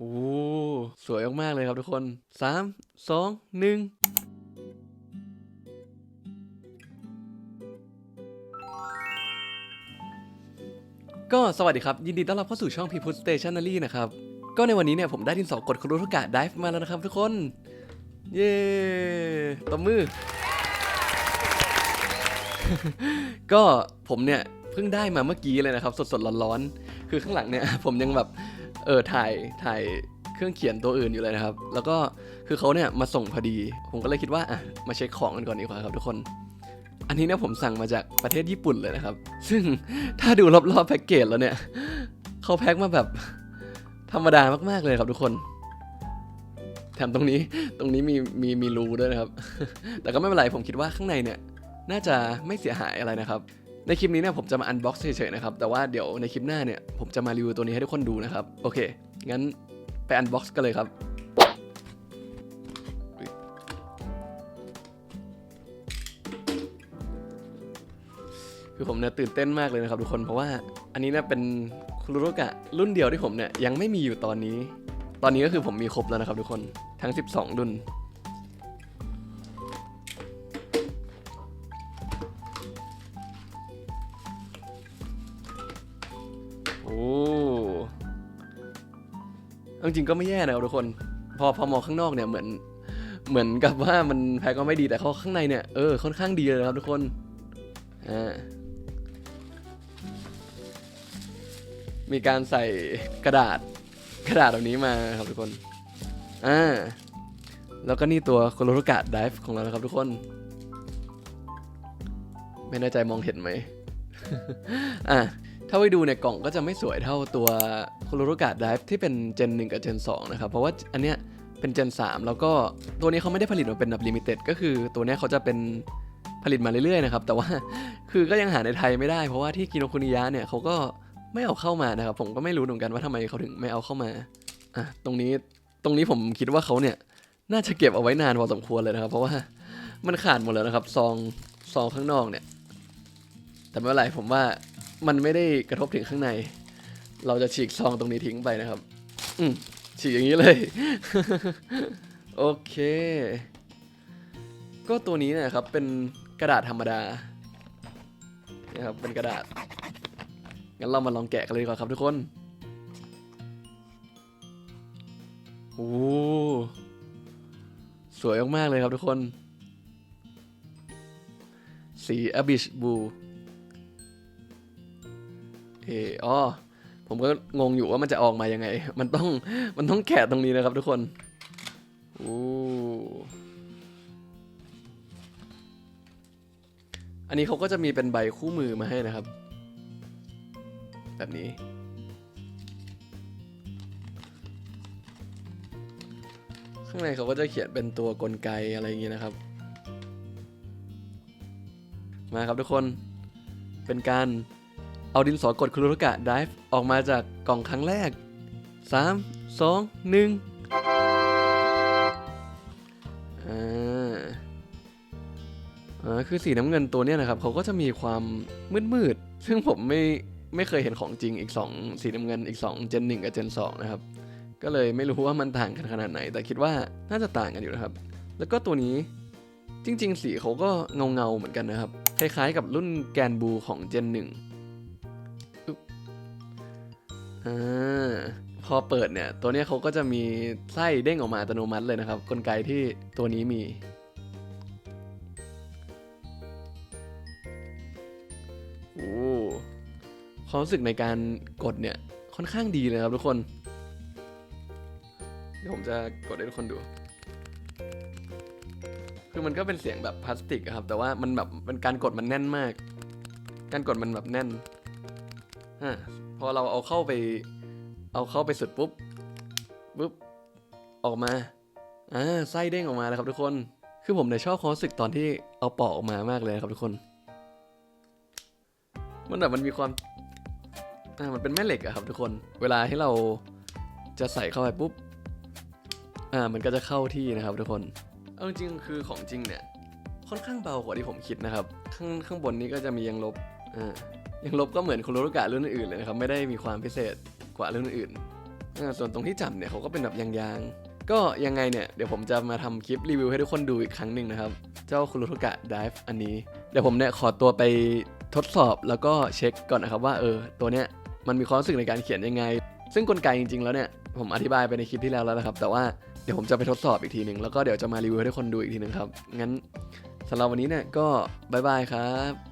โอ้สวยมากๆเลยครับทุกคนสามสองหนึ่งก็สวัสดีครับ ยินดีต้อนรับเข้าสู่ช่อง People Stationery นะครับ ก็ในวันนี้เนี่ยผมได้ดินสอกดครุทุกกะไดฟ์มาแล้วนะครับทุกคน เย้ตบมือ ก็ผมเนี่ย เพิ่งได้มาเมื่อกี้เลยนะครับ สดๆร้อนๆ คือข้างหลังเนี่ย ผมยังแบบ เออถ่ายถ่ายเครื่องเขียนตัวอื่นอยู่เลยนะครับ แล้วก็คือเขาเนี่ยมาส่งพอดี ผมก็เลยคิดว่าอะมาเช็คของกันก่อนดีกว่าครับทุกคน อันนี้เนี่ยผมสั่งมาจากประเทศญี่ปุ่นเลยนะครับ ซึ่งถ้าดูรอบๆแพ็กเกจแล้วเนี่ยเขาแพ็คมาแบบธรรมดามากๆเลยครับทุกคน แถมตรงนี้ตรงนี้มีมีมีรูด้วยนะครับ แต่ก็ไม่เป็นไรผมคิดว่าข้างในเนี่ยน่าจะไม่เสียหายอะไรนะครับ ในคลิปนี้เนี่ยผมจะมาอันบ็อกซ์เฉยๆนะครับ แต่ว่าเดี๋ยวในคลิปหน้าเนี่ยผมจะมารีวิวตัวนี้ให้ทุกคนดูนะครับ โอเค งั้นไปอันบ็อกซ์กันเลยครับคือผมเนี่ยตื่นเต้นมากเลยนะครับทุกคนเพราะว่าอันนี้เนี่ยเป็นคุรุโรกะรุ่นเดียวที่ผมเนี่ยยังไม่มีอยู่ตอนนี้ ตอนนี้ก็คือผมมีครบแล้วนะครับทุกคนทั้ง 12 รุ่น จริงๆก็ไม่แย่นะครับทุกคน พอพอมองข้างนอกเนี่ยเหมือน เหมือนกับว่ามันแพ็คก็ไม่ดีแต่เขาข้างในเนี่ยเออค่อนข้างดีเลยครับทุกคนอ่ามีการใส่กระดาษกระดาษแบบนี้มาครับทุกคนอ่าแล้วก็นี่ตัวโคโลรกะไดฟ์ของเรานะครับทุกคน ไม่แน่ใจมองเห็นไหมอะ ถ้าไปดูเนี่ยกล่องก็จะไม่สวยเท่าตัวคโลโรกะไดฟ์ที่เป็นเจน 1 กับเจน 2 นะครับ เพราะว่าอันเนี้ยเป็นเจน 3 แล้วก็ตัวนี้เขาไม่ได้ผลิตมาเป็นแบบลิมิเต็ดก็คือตัวนี้เขาจะเป็นผลิตมาเรื่อยๆนะครับ แต่ว่าคือก็ยังหาในไทยไม่ได้ เพราะว่าที่กินโนคุนิยะเนี่ยเขาก็ไม่เอาเข้ามานะครับ ผมก็ไม่รู้เหมือนกันว่าทำไมเขาถึงไม่เอาเข้ามาอะตรงนี้ตรงนี้ผมคิดว่าเขาเนี่ยน่าจะเก็บเอาไว้นานพอสมควรเลยนะครับ เพราะว่ามันขาดหมดแล้วนะครับซองซองข้างนอกเนี่ย แต่ไม่เป็นไรผมว่า มันไม่ได้กระทบถึงข้างใน เราจะฉีกซองตรงนี้ทิ้งไปนะครับ อืมฉีกอย่างนี้เลย โอเค ก็ตัวนี้นยครับ เป็นกระดาษธรรมดานะครับเป็นกระดาษ งั้นเรามาลองแกะกันเลยดีกว่อนครับทุกคนโอ้สวยมากๆเลยครับทุกคน สี Abyss Blue เอออ๋อผมก็งงอยู่ว่ามันจะออกมายังไง มันต้องมันต้องแกะตรงนี้นะครับทุกคนโอ้อันนี้เขาก็จะมีเป็นใบคู่มือมาให้นะครับ แบบนี้ ข้างในเขาก็จะเขียนเป็นตัวกลไกอะไรอย่างนี้นะครับ มาครับทุกคนเป็นการ เอาดินสอกดครุรุกะไดฟ์ออกมาจากกล่องครั้งแรก 3 2 1อ่าอ่าคือสีน้ำเงินตัวนี้นะครับเขาก็จะมีความมืดๆซึ่งผมไม่ไม่เคยเห็นของจริงอีก 2 สีน้ำเงินอีก 2 เจนหนึ่งกับเจนสองนะครับ ก็เลยไม่รู้ว่ามันต่างกันขนาดไหน แต่คิดว่าน่าจะต่างกันอยู่นะครับ แล้วก็ตัวนี้จริง ๆ สีเขาก็เงาๆเหมือนกันนะครับ คล้ายๆกับรุ่นแกนบูของเจนหนึ่ง อ่าพอเปิดเนี่ยตัวนี้เขาก็จะมีไส้เด้งออกมาอัตโนมัติเลยนะครับ กลไกที่ตัวนี้มี โอ้ความรู้สึกในการกดเนี่ยค่อนข้างดีเลยครับทุกคน เดี๋ยวผมจะกดให้ทุกคนดู คือมันก็เป็นเสียงแบบพลาสติกครับ แต่ว่ามันแบบมันการกดมันแน่นมาก การกดมันแบบแน่นอะ พอเราเอาเข้าไป เอาเข้าไปสุดปุ๊บปุ๊บออกมาอ่าไส้เด้งออกมาแล้วครับทุกคน คือผมเนี่ยชอบความรู้สึกตอนที่เอาปอกออกมามากเลยครับทุกคน มันแบบมันมีความอ่ามันเป็นแม่เหล็กอะครับทุกคน เวลาที่เราจะใส่เข้าไปปุ๊บอ่ามันก็จะเข้าที่นะครับทุกคนเอาจริงๆคือของจริงเนี่ยค่อนข้างเบากว่าที่ผมคิดนะครับ ข้างข้างบนนี้ก็จะมียังลบอ่า ยังลบก็เหมือนคุโรโรกะรุ่นอื่นเลยนะครับไม่ได้มีความพิเศษกว่ารุ่นอื่น ส่วนตรงที่จับเนี่ยเขาก็เป็นแบบยางๆ ก็ยังไงเนี่ยเดี๋ยวผมจะมาทำคลิปรีวิวให้ทุกคนดูอีกครั้งหนึ่งนะครับ เจ้าคุรุโทกะ Dive อันนี้ เดี๋ยวผมเนี่ยขอตัวไปทดสอบแล้วก็เช็คก่อนนะครับว่าเออตัวเนี้ยมันมีความรู้สึกในการเขียนยังไง ซึ่งกลไกจริงๆแล้วเนี่ยผมอธิบายไปในคลิปที่แล้วแล้วนะครับ แต่ว่าเดี๋ยวผมจะไปทดสอบอีกทีหนึ่งแล้วก็เดี๋ยวจะมารีวิวให้ทุกคนดูอีกทีหนึ่งครับงั้นสำหรับวันนี้เนี่ยก็บายบายครับ